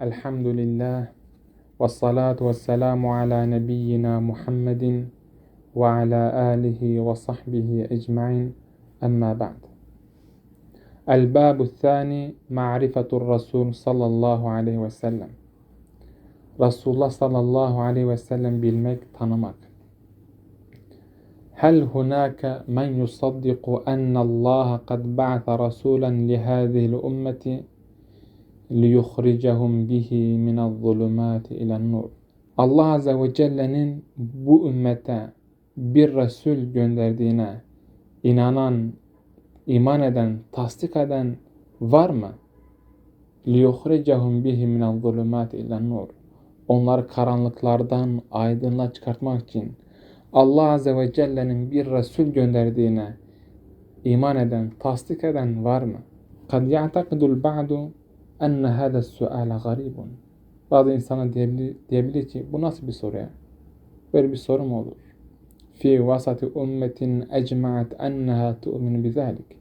الحمد لله والصلاة والسلام على نبينا محمد وعلى آله وصحبه أجمعين. أما بعد الباب الثاني معرفة الرسول صلى الله عليه وسلم. Resulullah sallallahu aleyhi ve sellem bilmek, tanımak. هل هناك من يصدق أن الله قد بعث رسولا لهذه الأمة؟ ليخرجهم به من الظلمات إلى النور Allah Azze ve Celle'nin bu ümmete bir Resul gönderdiğine inanan, iman eden, tasdik eden var mı? لِيُخْرِجَهُمْ بِهِ مِنَ الظُّلُمَاتِ إِلَى النُّورِ Onları karanlıklardan aydınlığa çıkartmak için Allah Azze ve Celle'nin bir Resul gönderdiğine iman eden, tasdik eden var mı? قَدْ يَعْتَقِدُ الْبَعْدُ enne hâde suâle garibun. Bazı insana diyebilir, diyebilir ki bu nasıl bir soru ya? Böyle bir soru mu olur? Fi vasati ummetin ecma'at enneha tu'minu bizalik.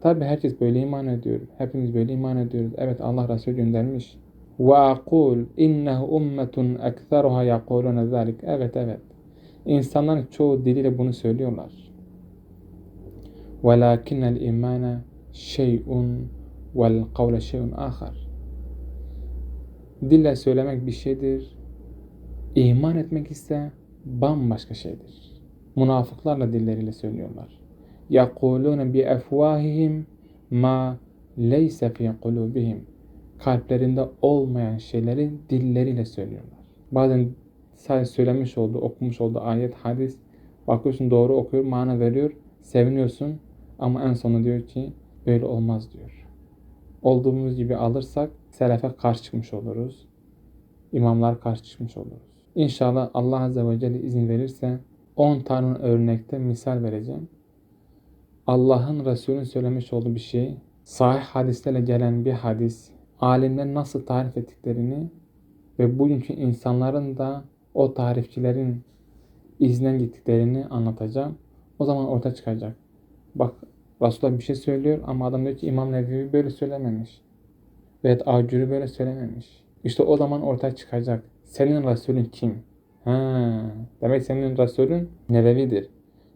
Tabi herkes böyle iman ediyor. Hepimiz böyle iman ediyoruz. Evet Allah Resulü göndermiş. Ve akul innehu ummetun ekseruha yakuluna zalik. Evet evet. İnsanların çoğu diliyle bunu söylüyorlar. Velakinnel imane şey'un Vel kavle şeyun ahar. Dille söylemek bir şeydir. İman etmek ise bambaşka şeydir. Münafıklarla dilleriyle söylüyorlar. Yakulune bi efvahihim ma leyse fi kulubihim. Kalplerinde olmayan şeyleri dilleriyle söylüyorlar. Bazen sadece söylemiş oldu, okumuş oldu ayet, hadis. Bakıyorsun doğru okuyor, mana veriyor, seviniyorsun. Ama en sonunda diyor ki böyle olmaz diyor. Olduğumuz gibi alırsak selefe karşı çıkmış oluruz. İmamlar karşı çıkmış oluruz. İnşallah Allah Azze ve Celle izin verirse 10 tane örnekte misal vereceğim. Allah'ın Resulü'nün söylemiş olduğu bir şey, sahih hadislerle gelen bir hadis, alimler nasıl tarif ettiklerini ve bugünkü insanların da o tarifçilerin izden gittiklerini anlatacağım. O zaman ortaya çıkacak. Bak Resulullah bir şey söylüyor ama adam diyor ki İmam Nevevi böyle söylememiş. Ve Acuri böyle söylememiş. İşte o zaman ortaya çıkacak. Senin Resulün kim? Ha, demek senin Resulün Nebevidir.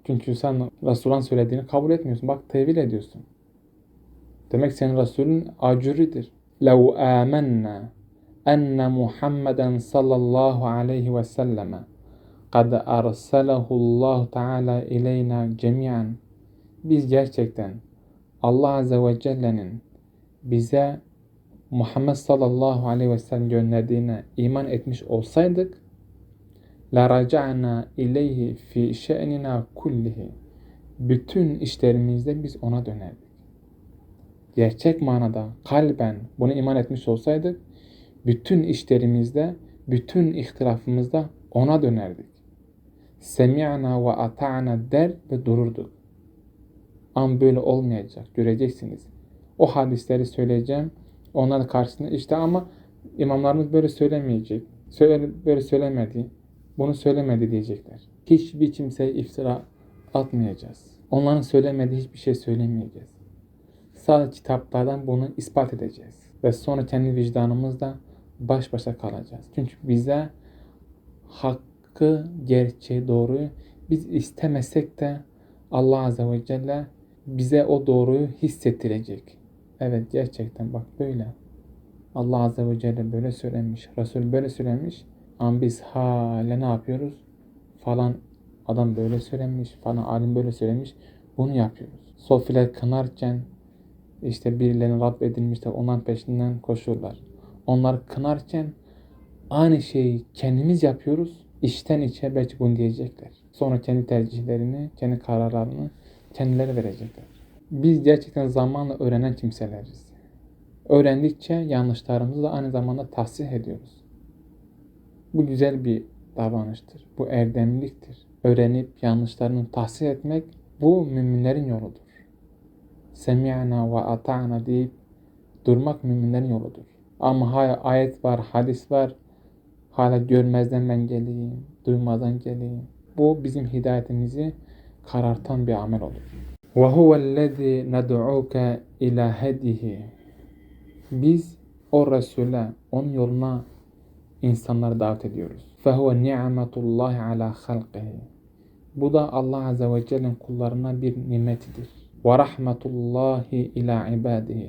Çünkü sen Resulullah'ın söylediğini kabul etmiyorsun. Bak tevil ediyorsun. Demek senin Resulün acuridir. لَوْ آمَنَّا أَنَّ مُحَمَّدًا sallallahu aleyhi ve selleme قَدْ أَرْسَلَهُ اللّٰهُ تَعَالَى اِلَيْنَا جَمِيعًا biz gerçekten Allah Azze ve Celle'nin bize Muhammed sallallahu aleyhi ve sellem gönderdiğine iman etmiş olsaydık la raca'na ileyhi fi şe'nina kullihi bütün işlerimizde biz ona dönerdik. Gerçek manada kalben buna iman etmiş olsaydık bütün işlerimizde, bütün ihtilafımızda ona dönerdik. Semi'na ve ata'na der ve dururduk. Ama böyle olmayacak. Göreceksiniz. O hadisleri söyleyeceğim. Onların karşısında işte ama imamlarımız böyle söylemeyecek. Söyle, böyle söylemedi. Bunu söylemedi diyecekler. Hiçbir kimseye iftira atmayacağız. Onların söylemediği hiçbir şey söylemeyeceğiz. Sadece kitaplardan bunu ispat edeceğiz. Ve sonra kendi vicdanımızla baş başa kalacağız. Çünkü bize hakkı, gerçeği, doğruyu biz istemesek de Allah Azze ve Celle bize o doğruyu hissettirecek. Evet gerçekten bak böyle. Allah Azze ve Celle böyle söylemiş. Resul böyle söylemiş. Ama biz hala ne yapıyoruz? Falan adam böyle söylemiş. Falan alim böyle söylemiş. Bunu yapıyoruz. Sofiler kınarken işte birilerinin Rab edilmiş de onların peşinden koşuyorlar. Onlar kınarken aynı şeyi kendimiz yapıyoruz. İçten içe belki bunu diyecekler. Sonra kendi tercihlerini, kendi kararlarını kendileri verecekler. Biz gerçekten zamanla öğrenen kimseleriz. Öğrendikçe yanlışlarımızı da aynı zamanda tahsih ediyoruz. Bu güzel bir davranıştır. Bu erdemliktir. Öğrenip yanlışlarını tahsih etmek bu müminlerin yoludur. Semi'na ve ata'na deyip durmak müminlerin yoludur. Ama hala ayet var, hadis var. Hala görmezden ben geleyim, duymazdan geleyim. Bu bizim hidayetimizi karartan bir amel olur. وَهُوَ الَّذِي نَدْعُوكَ اِلَى هَدِهِ Biz o Resul'e, onun yoluna insanları davet ediyoruz. فَهُوَ نِعْمَةُ اللّٰهِ عَلَى خَلْقِهِ Bu da Allah Azze ve Celle'nin kullarına bir nimetidir. وَرَحْمَةُ اللّٰهِ اِلَى عِبَادِهِ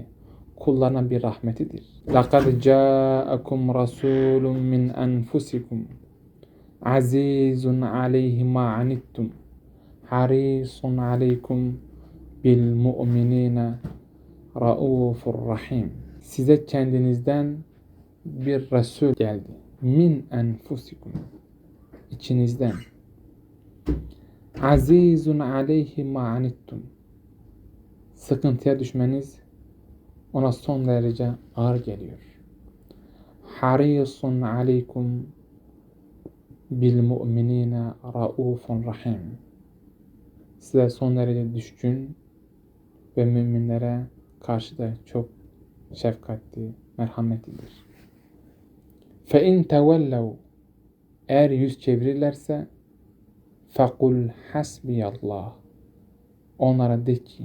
Kullarına bir rahmetidir. لَقَدْ جَاءَكُمْ رَسُولٌ مِّنْ أَنْفُسِكُمْ عَزِيزٌ عَلَيْهِ مَا عَنِتُّمْ harisun aleykum bil mu'minine raufur rahim. Size kendinizden bir Resul geldi. Min enfusikum. İçinizden. Azizun aleyhi ma'anittum. Sıkıntıya düşmeniz ona son derece ağır geliyor. Harisun aleykum bil mu'minine raufun rahim. Size son derece düşkün ve müminlere karşı da çok şefkatli, merhametlidir. İn tevellev eğer yüz çevirirlerse fekul hasbiyallah onlara de ki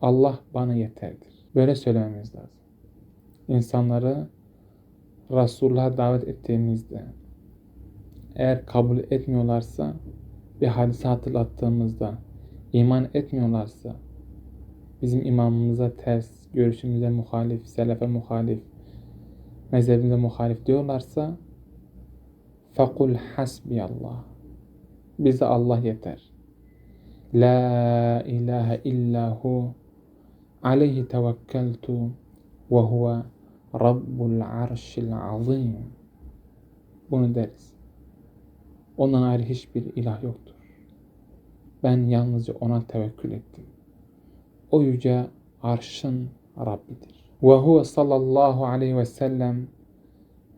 Allah bana yeterdir. Böyle söylememiz lazım. İnsanları Resulullah'a davet ettiğimizde eğer kabul etmiyorlarsa bir hadise hatırlattığımızda iman etmiyorlarsa bizim imamımıza ters, görüşümüze muhalif, selefe muhalif, mezhebimize muhalif diyorlarsa fakul hasbiyallah bize Allah yeter. La ilahe illahu aleyhi tevekkeltu ve huve rabbul arşil azim. Bunu deriz. Ondan ayrı hiçbir ilah yoktur. Ben yalnızca ona tevekkül ettim. O yüce arşın Rabbidir. Ve huve sallallahu aleyhi ve sellem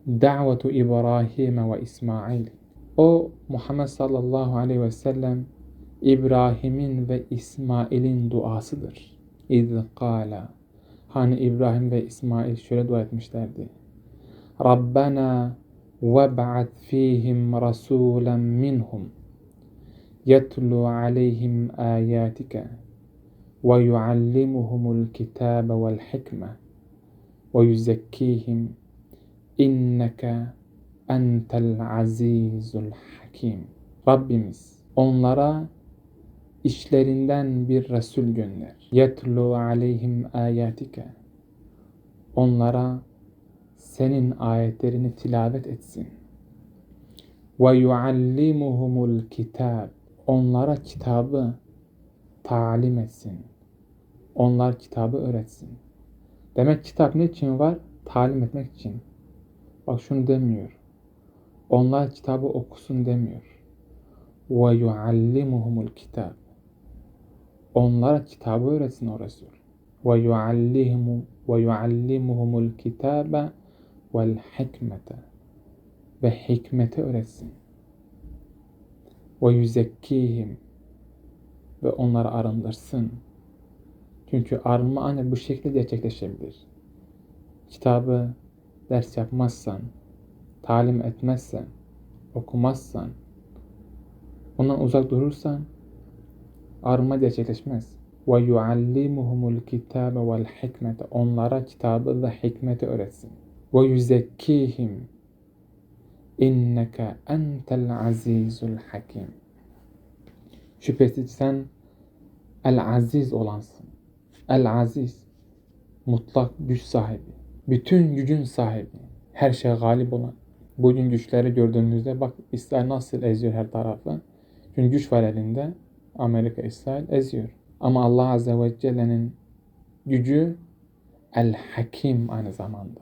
da'vetu İbrahim ve İsmail. O Muhammed sallallahu aleyhi ve sellem İbrahim'in ve İsmail'in duasıdır. İz kâla Hani İbrahim ve İsmail şöyle dua etmişlerdi. Rabbena وَبْعَثْ فِيهِمْ رَسُولًا مِّنْهُمْ yetlu aleyhim ayatika ve yuallimuhumul kitabe vel hikme ve yüzekkihim inneke entel azizul hakim. Rabbimiz onlara işlerinden bir Resul gönder. Yetlu aleyhim ayatike. Onlara senin ayetlerini tilavet etsin. Ve yuallimuhumul kitab Onlara kitabı talim etsin. Onlar kitabı öğretsin. Demek kitap ne için var? Talim etmek için. Bak şunu demiyor. Onlar kitabı okusun demiyor. Ve yuallimuhumul kitab. Onlara kitabı öğretsin o Resul. Ve yuallimu ve yuallimuhumul kitabe vel hikmete. Ve hikmeti öğretsin. Ve yüzekkihim. Ve onları arındırsın. Çünkü arınma ancak bu şekilde gerçekleşebilir. Kitabı ders yapmazsan, talim etmezsen, okumazsan, ondan uzak durursan arınma gerçekleşmez. Ve yuallimuhumul kitabe vel hikmete. Onlara kitabı ve hikmeti öğretsin. Ve yüzekkihim. İnneke entel azizul hakim. Şüphesiz sen el aziz olansın. El aziz mutlak güç sahibi. Bütün gücün sahibi. Her şeye galip olan. Bugün güçleri gördüğümüzde bak İsrail nasıl eziyor her tarafı. Çünkü güç var elinde. Amerika, İsrail eziyor. Ama Allah Azze ve Celle'nin gücü El Hakim aynı zamanda.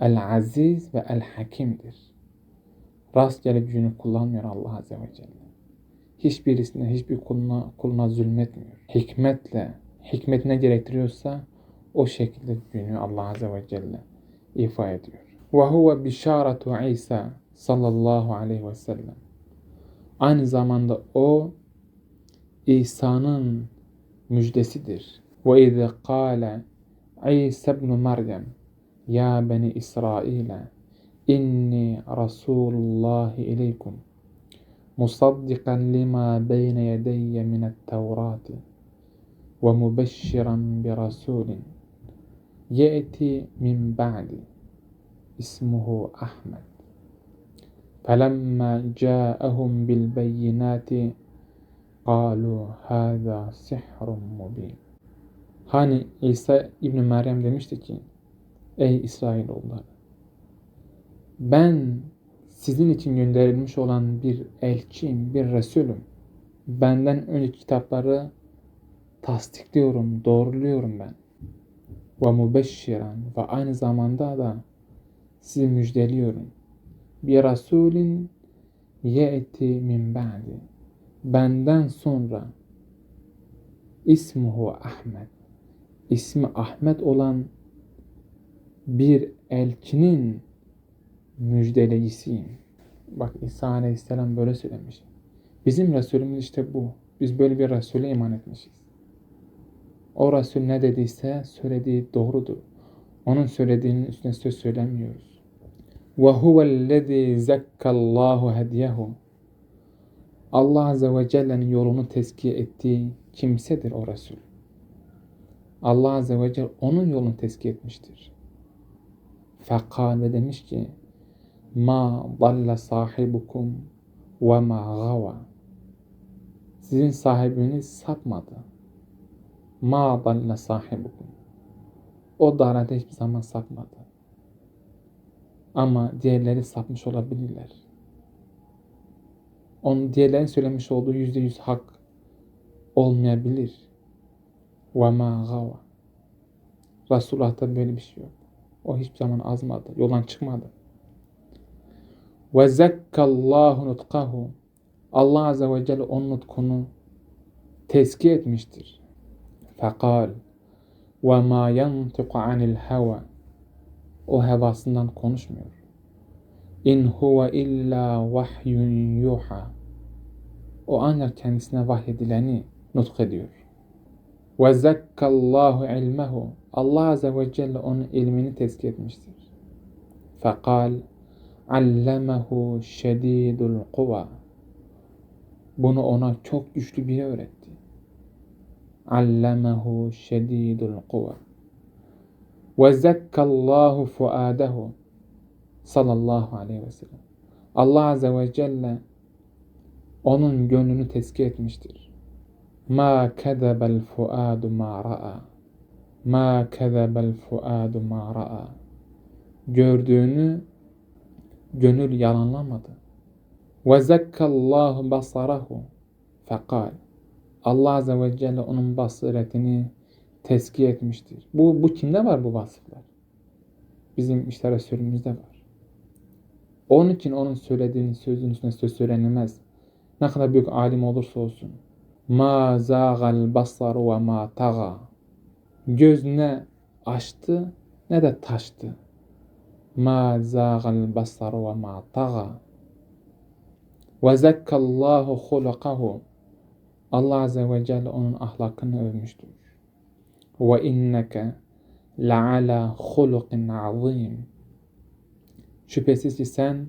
El Aziz ve El Hakim'dir. Rastgele gücünü kullanmıyor Allah Azze ve Celle. Hiçbirisine, hiçbir kuluna, kuluna zulmetmiyor. Hikmetle, hikmet ne gerektiriyorsa o şekilde gücünü Allah Azze ve Celle ifa ediyor. Ve huve bişaratu İsa sallallahu aleyhi ve sellem. Aynı zamanda o İsa'nın müjdesidir. Ve izâ kâle İsa ibn Meryem Ya beni İsrail'e إني رسول الله إليكم مصدقا لما بين يدي من التوراة ومبشرا برسول يأتي من بعدي اسمه أحمد. فلما جاءهم بالبينات قالوا هذا سحر مبين. هاني İsa ابن مريم demişti ki Ey İsrailoğulları ben sizin için gönderilmiş olan bir elçiyim, bir Resulüm. Benden önce kitapları tasdikliyorum, doğruluyorum ben. Ve mübeşşiran ve aynı zamanda da sizi müjdeliyorum. Bir Resulin ye'ti min ba'di. Benden sonra ismuhu Ahmet. İsmi Ahmet olan bir elçinin müjdeleyicisiyim. Bak İsa Aleyhisselam böyle söylemiş. Bizim Resulümüz işte bu. Biz böyle bir Resul'e iman etmişiz. O Resul ne dediyse söylediği doğrudur. Onun söylediğinin üstüne söz söylemiyoruz. وَهُوَ الَّذ۪ي زَكَّ اللّٰهُ هَدْيَهُ Allah Azze ve Celle'nin yolunu tezkiye ettiği kimsedir o Resul. Allah Azze ve Celle onun yolunu tezkiye etmiştir. Fekal ve demiş ki Ma dalle sahibukum ve ma gava Sizin sahibiniz sapmadı. Ma dalle sahibukum O dalete hiçbir zaman sapmadı. Ama diğerleri sapmış olabilirler. Onun diğerlerin söylemiş olduğu yüzde yüz hak olmayabilir. Ve ma gava. Resulullah'ta böyle bir şey yok. O hiçbir zaman azmadı. Yoldan çıkmadı. Ve zekkallahu nutkahu. Allah Azze ve Celle onun nutkunu tezkiye etmiştir. Fekal ve ma yantiku anil heva. O hevasından konuşmuyor. İn huve illa vahyun yuha. O ancak kendisine vahyedileni nutk ediyor. Ve zekkallahu ilmehu. Allah Azze ve Celle onun ilmini tezkiye etmiştir. Fekal Allemehu şedidul kuva. Bunu ona çok güçlü biri öğretti. Allemehu şedidul kuva. Ve zekkallahu fuadehu. Sallallahu aleyhi ve sellem. Allah Azze ve Celle onun gönlünü tezkiye etmiştir. Ma kezebel fuadu ma ra'a. Ma kezebel fuadu ma ra'a. Gördüğünü gönül yalanlamadı. Ve zekkallahu basarahu fekal. Allah Azze ve Celle onun basiretini tezkiye etmiştir. Bu, bu kimde var bu vasıflar? Bizim işte Resulümüzde var. Onun için onun söylediğini sözün üstüne söz söylenilmez. Ne kadar büyük alim olursa olsun. Ma zâgal basar ve ma taga. Göz ne açtı ne de taştı. Ma zâgal basar ve ma taga. Ve zekkallahu hulakahu. Allah Azze ve Celle onun ahlakını övmüştür. Ve inneke le'ala hulukin azim. Şüphesiz ki sen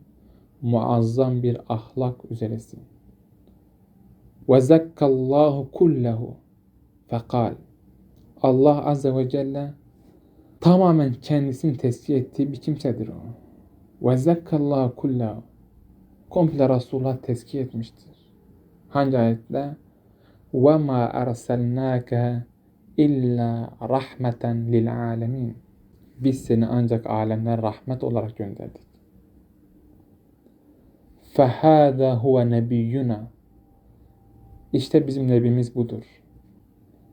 muazzam bir ahlak üzeresin. Ve zekkallahu kullehu. Fekal. Allah Azze ve Celle tamamen kendisini tescih ettiği bir kimsedir o. Ve zekkallahu kullehu. Komple Resulullah tezkiye etmiştir. Hangi ayette? Ve ma erselnâke illa rahmeten lil alemin. Biz seni ancak alemler rahmet olarak gönderdik. Fehâzâ huve nebiyyuna. İşte bizim nebimiz budur.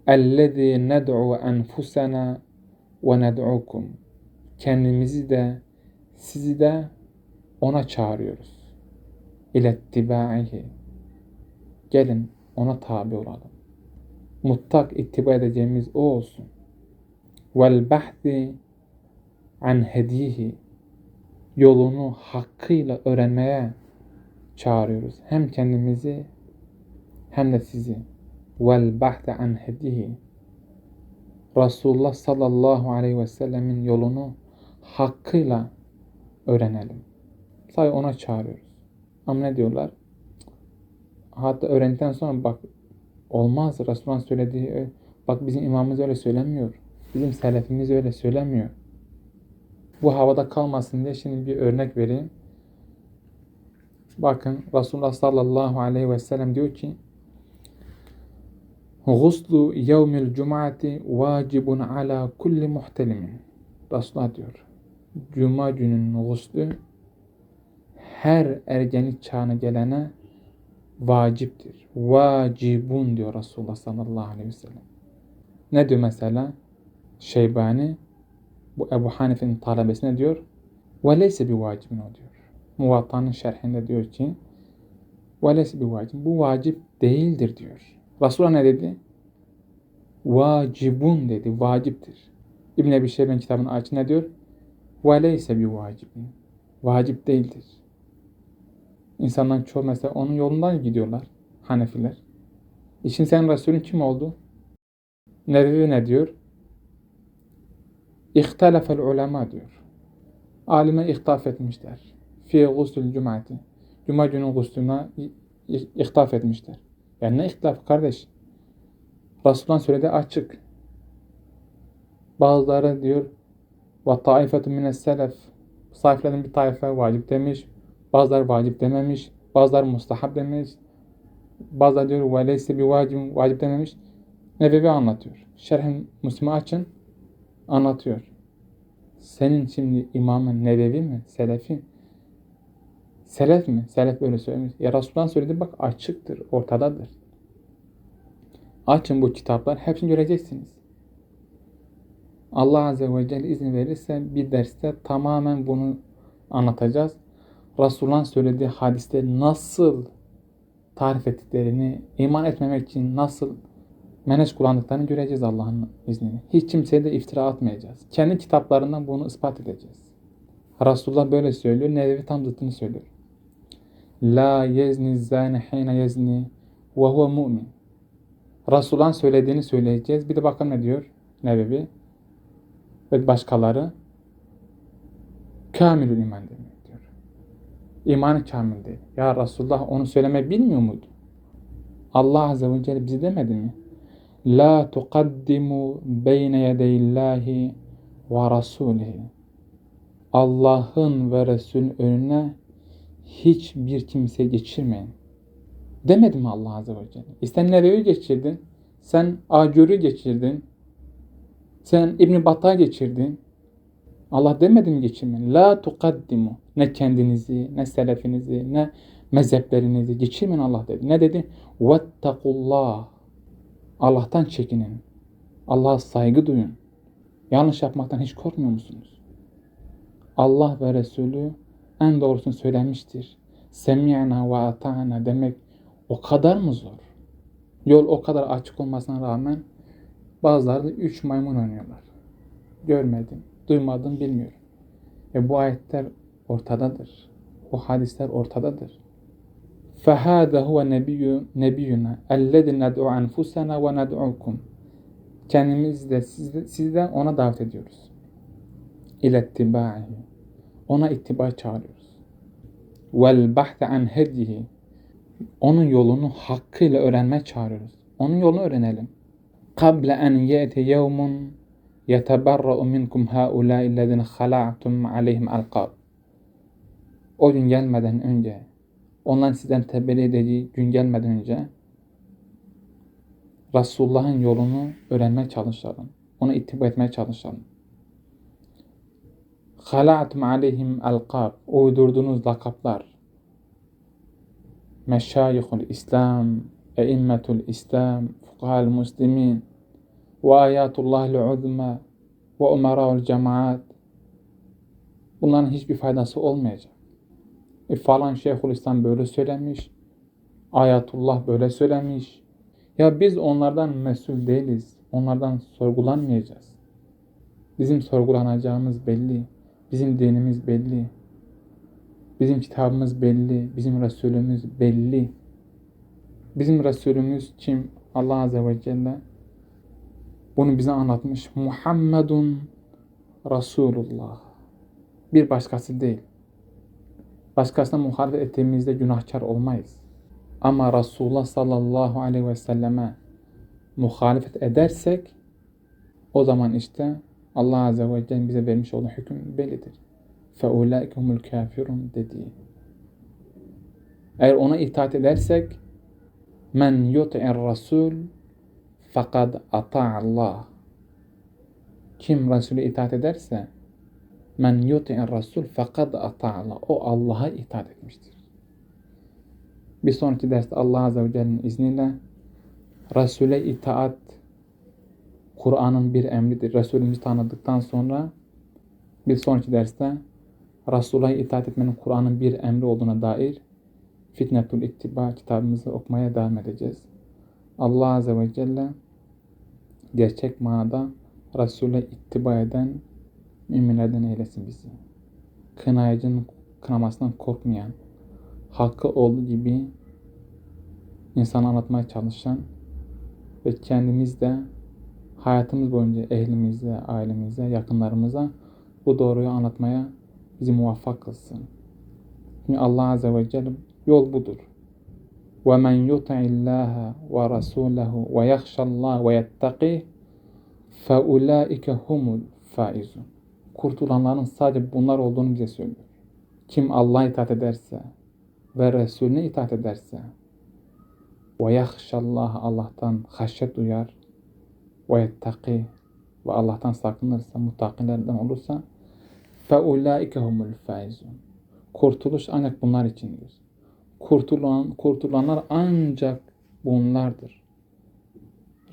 Ellezî ned'u enfusena ve ned'ukum. Kendimizi de sizi de ona çağırıyoruz. İlettibaihi. Gelin ona tabi olalım. Muttak ittiba edeceğimiz o olsun. Vel bahthi an hedihi. Yolunu hakkıyla öğrenmeye çağırıyoruz. Hem kendimizi hem de sizi. Vel bahthi an hedihi. Resulullah sallallahu aleyhi ve sellemin yolunu hakkıyla öğrenelim. Say ona çağırıyoruz. Ama ne diyorlar? Hatta öğrendikten sonra bak olmaz Resulullah söylediği bak bizim imamımız öyle söylemiyor. Bizim selefimiz öyle söylemiyor. Bu havada kalmasın diye şimdi bir örnek vereyim. Bakın Resulullah sallallahu aleyhi ve sellem diyor ki Guslu yevmil cum'ati vacibun ala kulli muhtelimin. Resulullah diyor. Cuma gününün guslü her ergenlik çağına gelene vaciptir. Vacibun diyor Resulullah sallallahu aleyhi ve sellem. Ne diyor mesela? Şeybani bu Ebu Hanife'nin talebesine diyor. Ve leyse bir vacibin o diyor. Muvatta'nın şerhinde diyor ki ve leyse bir vacib. Bu vacip değildir diyor. Resulullah ne dedi? Vacibun dedi. Vaciptir. İbn Ebi Şeyben kitabının aç ne diyor? Ve leyse bir vacibin. Vacip değildir. İnsanların çoğu mesela onun yolundan gidiyorlar. Hanefiler. İşin sen Resulün kim oldu? Nebevi ne diyor? İhtelefel ulema diyor. Alime ihtaf etmişler. Fi guslül cumati. Cuma günü gusluna ihtaf etmişler. Yani ne ihtilaf kardeş? Resulullah'ın söylediği açık. Bazıları diyor ve taifetun mines selef bir taife vacip demiş. Bazıları vacip dememiş. Bazıları mustahab demiş. Bazıları diyor ve leyse bir vacip, vacip dememiş. Nebevi anlatıyor. Şerh-i Müslim'i açın. Anlatıyor. Senin şimdi imamın Nebevi mi? Selefi Selef mi? Selef böyle söylemiş. Ya Resulullah söyledi bak açıktır, ortadadır. Açın bu kitaplar, hepsini göreceksiniz. Allah Azze ve Celle izin verirse bir derste tamamen bunu anlatacağız. Resulullah'ın söylediği hadisleri nasıl tarif ettiklerini, iman etmemek için nasıl meneş kullandıklarını göreceğiz Allah'ın izniyle. Hiç kimseye de iftira atmayacağız. Kendi kitaplarından bunu ispat edeceğiz. Resulullah böyle söylüyor. Nevevi tam zıttını söylüyor. La yezni zani hine yezni ve huve mu'min. Resulullah'ın söylediğini söyleyeceğiz. Bir de bakalım ne diyor Nevevi ve başkaları. Kamilül iman demek. İmanı kamil değil. Ya Resulullah onu söylemeyi bilmiyor muydu? Allah Azze ve Celle bizi demedi mi? La tuqaddimu beyne yedeyillahi ve rasulihi. Allah'ın ve Resul'ün önüne hiçbir kimse geçirmeyin. Demedi mi Allah Azze ve Celle? İsten nereyi geçirdin? Sen Acur'u geçirdin. Sen İbn Bat'a geçirdin. Allah demedi mi geçirmeyin? La tuqaddimu. Ne kendinizi, ne selefinizi, ne mezheplerinizi geçirmeyin Allah dedi. Ne dedi? Vettakullah. Allah'tan çekinin. Allah'a saygı duyun. Yanlış yapmaktan hiç korkmuyor musunuz? Allah ve Resulü en doğrusunu söylemiştir. Semi'na ve ata'na demek o kadar mı zor? Yol o kadar açık olmasına rağmen bazıları da üç maymun oynuyorlar. Görmedim, duymadım, bilmiyorum. Ve bu ayetler ortadadır. Bu hadisler ortadadır. فَهَذَا هُوَ نَبِيُّ نَبِيُّنَا اَلَّذِي نَدْعُ أَنْفُسَنَا وَنَدْعُكُمْ Kendimiz de siz, de siz de ona davet ediyoruz. İlettibahi. ona ittiba çağırıyoruz. Vel bahte an hedihi. Onun yolunu hakkıyla öğrenmeye çağırıyoruz. Onun yolunu öğrenelim. Kable en yete yevmun yeteberra'u minkum haulâi illezine hala'tum aleyhim alqab. O gün gelmeden önce onların sizden tebeli edeceği gün gelmeden önce Resulullah'ın yolunu öğrenmeye çalışalım. Ona ittiba etmeye çalışalım. Hala'tum aleyhim alqab. Uydurduğunuz lakaplar. Meşayihul İslam, eimmetul İslam, fukahal muslimin, ve ayatullahil uzma, ve umara'ul cemaat. Bunların hiçbir faydası olmayacak. E falan Şeyhülislam böyle söylemiş. Ayatullah böyle söylemiş. Ya biz onlardan mesul değiliz. Onlardan sorgulanmayacağız. Bizim sorgulanacağımız belli. Bizim dinimiz belli. Bizim kitabımız belli. Bizim Resulümüz belli. Bizim Resulümüz kim? Allah Azze ve Celle bunu bize anlatmış. Muhammedun Resulullah. Bir başkası değil. Başkasına muhalefet ettiğimizde günahkar olmayız. Ama Resulullah sallallahu aleyhi ve selleme muhalefet edersek O zaman işte Allah Azze ve Celle bize vermiş olduğu hüküm bellidir. فَاُولَٰئِكَ هُمُ الْكَافِرُونَ dediği. Eğer ona itaat edersek men yut'ir rasul fakad Allah. Kim Resul'e itaat ederse men yut'ir rasul fakad Allah. O Allah'a itaat etmiştir. Bir sonraki derste Allah Azze ve Celle'nin izniyle Resul'e itaat Kur'an'ın bir emridir. Resulümüzü tanıdıktan sonra bir sonraki derste Resulullah'a itaat etmenin Kur'an'ın bir emri olduğuna dair Fitnetul İttiba kitabımızı okumaya devam edeceğiz. Allah Azze ve Celle gerçek manada Resul'e ittiba eden müminlerden eylesin bizi. Kınayıcının kınamasından korkmayan, hakkı olduğu gibi insana anlatmaya çalışan ve kendimiz de hayatımız boyunca ehlimize, ailemize, yakınlarımıza bu doğruyu anlatmaya bizi muvaffak kılsın. Çünkü Allah Azze ve Celle yol budur. وَمَنْ يُطِعِ اللّٰهَ وَرَسُولَهُ وَيَخْشَ اللّٰهَ وَيَتَّقِهِ فَاُولَٰئِكَ هُمُ الْفَائِزُونَ Kurtulanların sadece bunlar olduğunu bize söylüyor. Kim Allah'a itaat ederse ve Resulüne itaat ederse وَيَخْشَ اللّٰهَ Allah'tan haşyet duyar وَيَتَّقِهِ ve Allah'tan sakınırsa, muttakilerden olursa فَاُولَٰئِكَ هُمُ الْفَائِزُونَ Kurtuluş ancak bunlar içindir. Kurtulan, kurtulanlar ancak bunlardır.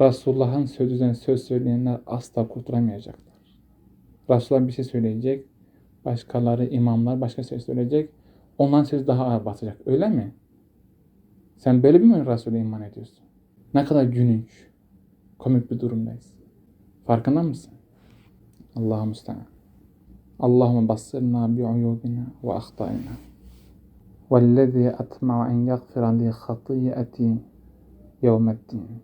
Resulullah'ın sözünden söz söyleyenler asla kurtulamayacaklar. Resulullah bir şey söyleyecek, başkaları, imamlar başka söz söyleyecek, ondan söz daha ağır basacak. Öyle mi? Sen böyle bir mi Resul'e iman ediyorsun? Ne kadar gülünç, komik bir durumdayız. Farkında mısın? Allah'ım müstehane. اللهم بصرنا بعيوبنا وأخطائنا والذي أطمع أن يغفر لي خطيئتي يوم الدين